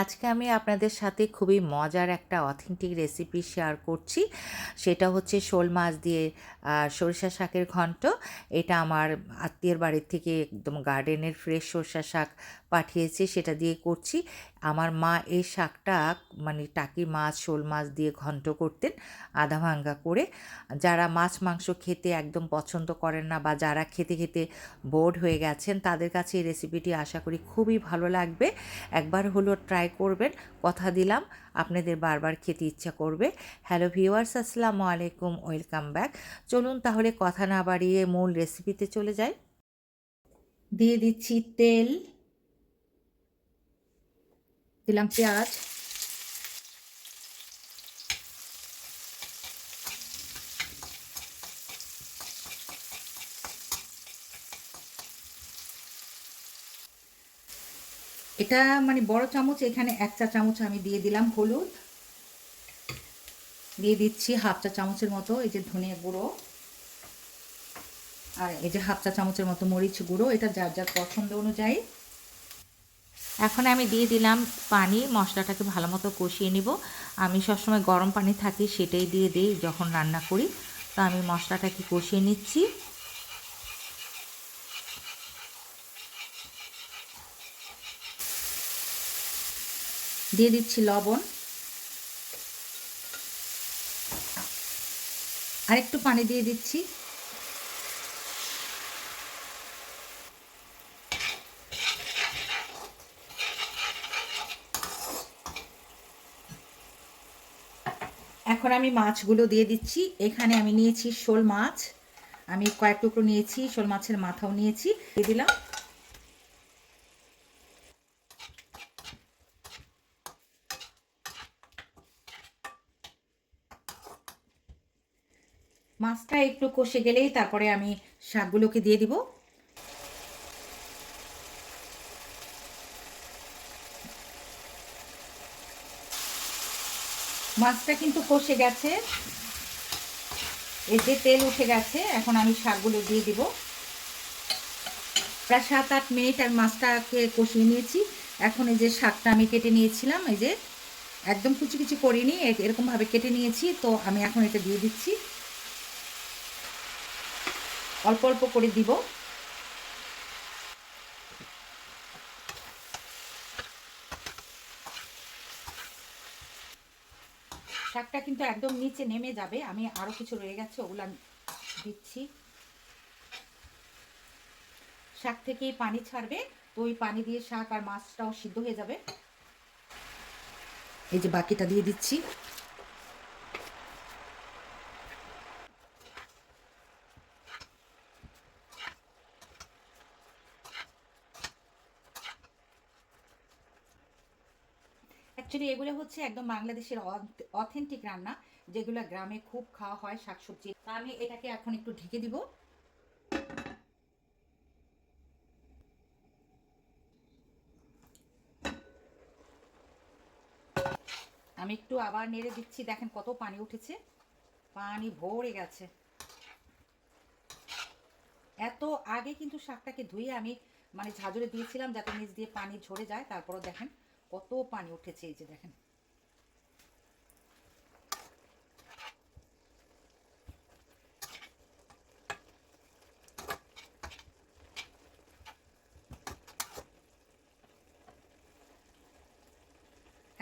আজকে আমি আপনাদের সাথে খুবই মজার একটা অথেন্টিক রেসিপি শেয়ার করছি। সেটা হচ্ছে শোল মাছ দিয়ে সরিষা শাকের ঘন্ট। এটা আমার আত্মীয়ের বাড়ির থেকে একদম গার্ডেনের ফ্রেশ সরিষা শাক পাঠিয়েছে, সেটা দিয়ে করছি। আমার মা এই শাকটা মানে টাকি মাছ, শোল মাছ দিয়ে ঘন্ট করতেন, আধা ভাঙ্গা করে। যারা মাছ, মাংস খেতে একদম পছন্দ করেন না বা যারা খেতে খেতে বোর্ড হয়ে গেছেন, তাদের কাছে এই রেসিপিটি আশা করি খুবই ভালো লাগবে। একবার হলো ট্রাই করবেন। কথা দিলাম, আপনাদের বারবার খেতে ইচ্ছা করবে। হ্যালো ভিউয়ার্স আসসালামু আলাইকুম ওয়েলকাম ব্যাক চলুন তাহলে কথা না বাড়িয়ে মূল রেসিপিতে চলে যাই। দিয়ে দিচ্ছি তেল। দিলাম পেঁয়াজ এটা মানে বড় চামচ, এখানে এক চা চামচ আমি দিয়ে দিলাম হলুদ। দিয়ে দিচ্ছি হাফ চা চামচের মতো এই যে ধনিয়া গুঁড়ো। আর এই যে হাফ চা চামচের মতো মরিচ গুঁড়ো, এটা যার যার পছন্দ অনুযায়ী। এখন আমি দিয়ে দিলাম পানি, মশলাটাকে ভালো মতো কষিয়ে নিব। আমি সবসময় গরম পানি থাকি, সেটাই দিয়ে দিই যখন রান্না করি। তো আমি মশলাটাকে কষিয়ে নিচ্ছি। দিয়ে দিচ্ছি লবণ। আরেকটু পানি দিয়ে দিচ্ছি। এখন আমি মাছগুলো দিয়ে দিচ্ছি। এখানে আমি নিয়েছি শোল মাছ। আমি কয়েক টুকরো নিয়েছি, শোল মাছের মাথাও নিয়েছি। দিয়ে দিলাম। মাছটা একটু কষে গেলেই তারপরে আমি শাকগুলোকে দিয়ে দিব। মাছটা কিন্তু কষে গেছে। এই যে তেল উঠে গেছে, এখন আমি শাকগুলো দিয়ে দিব। প্রায় সাত, আট মিনিট আমি মাছটাকে কষিয়ে নিয়েছি। এখন এই যে শাকটা আমি কেটে নিয়েছিলাম, এই যে একদম কুচি কুচি করিনি এরকমভাবে কেটে নিয়েছি, তো আমি এখন এটা দিয়ে দিচ্ছি। অল্প অল্প করে দিব। শাকটা কিন্তু একদম নিচে নেমে যাবে। আমি আরও কিছু রয়ে গেছে, ওগুলো দিচ্ছি। শাক থেকে পানি ছাড়বে, তো ওই পানি দিয়ে শাক আর মাছটাও সিদ্ধ হয়ে যাবে। এই যে বাকিটা দিয়ে দিচ্ছি। অ্যাকচুয়ালি এগুলো হচ্ছে একদম বাংলাদেশের অথেন্টিক রান্না, যেগুলো গ্রামে খুব খাওয়া হয় শাকসবজি। তা আমি এটাকে এখন একটু ঢেকে দিব। আমি একটু আবার নেড়ে দিচ্ছি, দেখেন কত পানি উঠেছে। পানি ভরে গেছে। এত আগে কিন্তু শাকটাকে ধুয়ে আমি মানে ঝাঁঝরে দিয়েছিলাম যাতে নিচ দিয়ে পানি ঝরে যায়, তারপরও দেখেন। কত পানি উঠেছে এই যে দেখেন।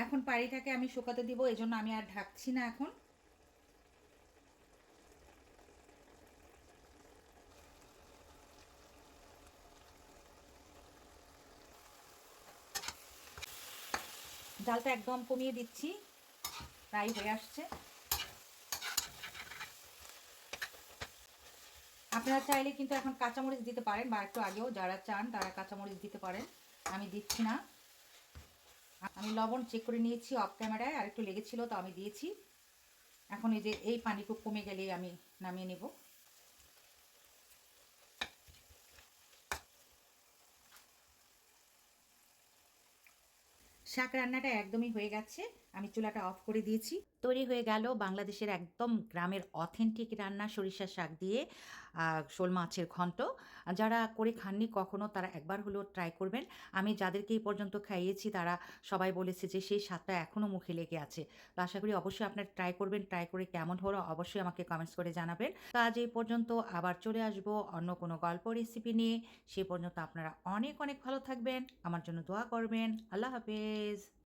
এখন পাড়িটাকে আমি শুকাতে দিব এই জন্য আমি আর ঢাকছি না এখন। জালটা একদম কমিয়ে দিচ্ছি। প্রায় হয়ে আসছে। আপনারা চাইলে কিন্তু এখন কাঁচামরিচ দিতে পারেন বা একটু আগেও যারা চান তারা কাঁচামরিচ দিতে পারেন। আমি দিচ্ছি না। আমি লবণ চেক করে নিয়েছি অফ ক্যামেরায় আর একটু লেগেছিল তো আমি দিয়েছি। এখন এই যে এই পানিটুকু কমে গেলেই আমি নামিয়ে নেব। শাক রান্নাটা একদমই হয়ে গেছে। আমি চুলাটা অফ করে দিয়েছি। তৈরি হয়ে গেল বাংলাদেশের একদম গ্রামের অথেন্টিক রান্না সরিষা শাক দিয়ে। শোল মাছের ঘন্ট। যারা করে খাননি কখনো তারা একবার হলেও ট্রাই করবেন। আমি যাদেরকে এই পর্যন্ত খাইয়েছি তারা সবাই বলেছে যে সেই স্বাদটা এখনও মুখে লেগে আছে। তো আশা করি অবশ্যই আপনারা ট্রাই করবেন ট্রাই করে কেমন হলো অবশ্যই আমাকে কমেন্টস করে জানাবেন। তো আজ এই পর্যন্ত আবার চলে আসব অন্য কোনো গল্প রেসিপি নিয়ে। সে পর্যন্ত আপনারা অনেক অনেক ভালো থাকবেন। আমার জন্য দোয়া করবেন। আল্লাহ হাফেজ।